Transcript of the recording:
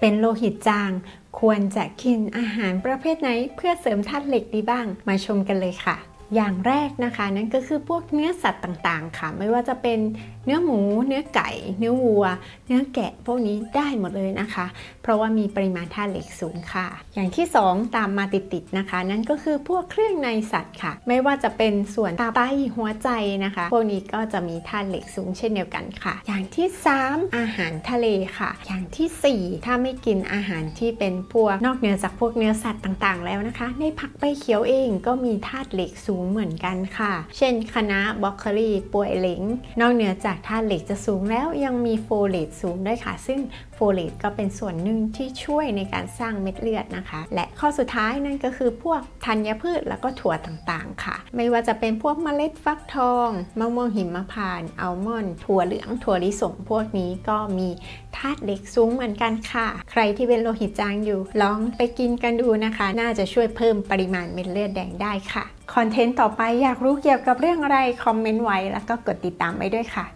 เป็นโลหิตจาง ควรจะกินอาหารประเภทไหนเพื่อเสริมธาตุเหล็กดีบ้าง มาชมกันเลยค่ะ อย่างแรกนะคะ นั่นก็คือพวกเนื้อสัตว์ต่างๆ ค่ะ ไม่ว่าจะเป็นเนื้อหมู เนื้อไก่ เนื้อวัว เนื้อแกะพวกนี้ได้หมดเลยนะคะ เพราะว่ามีปริมาณธาตุเหล็กสูงค่ะ อย่างที่ 2 ตามมาติดๆนะคะ นั่นก็คือพวกเครื่องในสัตว์ค่ะ ไม่ว่าจะเป็นส่วนตับไตหัวใจนะคะ พวกนี้ก็จะมีธาตุเหล็กสูงเช่นเดียวกันค่ะ อย่างที่ 3 อาหารทะเลค่ะ อย่างทีสี่ 4 ถ้าไม่กินอาหารที่เป็นพวกนอกเหนือจากพวกเนื้อสัตว์ต่างๆ แล้วนะคะ ในผักใบเขียวเองก็มีธาตุเหล็กสูงเหมือนกันค่ะ เช่นคณะน้าบรอกโคลีป่วยเหลงนอกเหนือจากธาตุเหล็กจะสูงแล้วยังมีโฟเลตสูงด้วยค่ะ ซึ่งโฟเลตก็เป็นส่วนหนึ่งที่ช่วยในการสร้างเม็ดเลือดนะคะ และข้อสุดท้ายนั่นก็คือพวกธัญพืชแล้วก็ถั่วต่างๆ ค่ะ ไม่ว่าจะเป็นพวกเมล็ดฟักทองมะม่วงหิมพานต์อัลมอนด์ถั่วเหลืองถั่วลิสงพวกนี้ก็มีธาตุเหล็กสูงเหมือนกันค่ะ ใครที่เป็นโลหิตจางอยู่ลองไปกินกันดูนะคะ น่าจะช่วยเพิ่มปริมาณเม็ดเลือดแดงได้ค่ะ คอนเทนต์ต่อไปอยากรู้เกี่ยวกับเรื่องอะไร คอมเมนต์ไว้แล้วก็กดติดตามไว้ด้วยค่ะ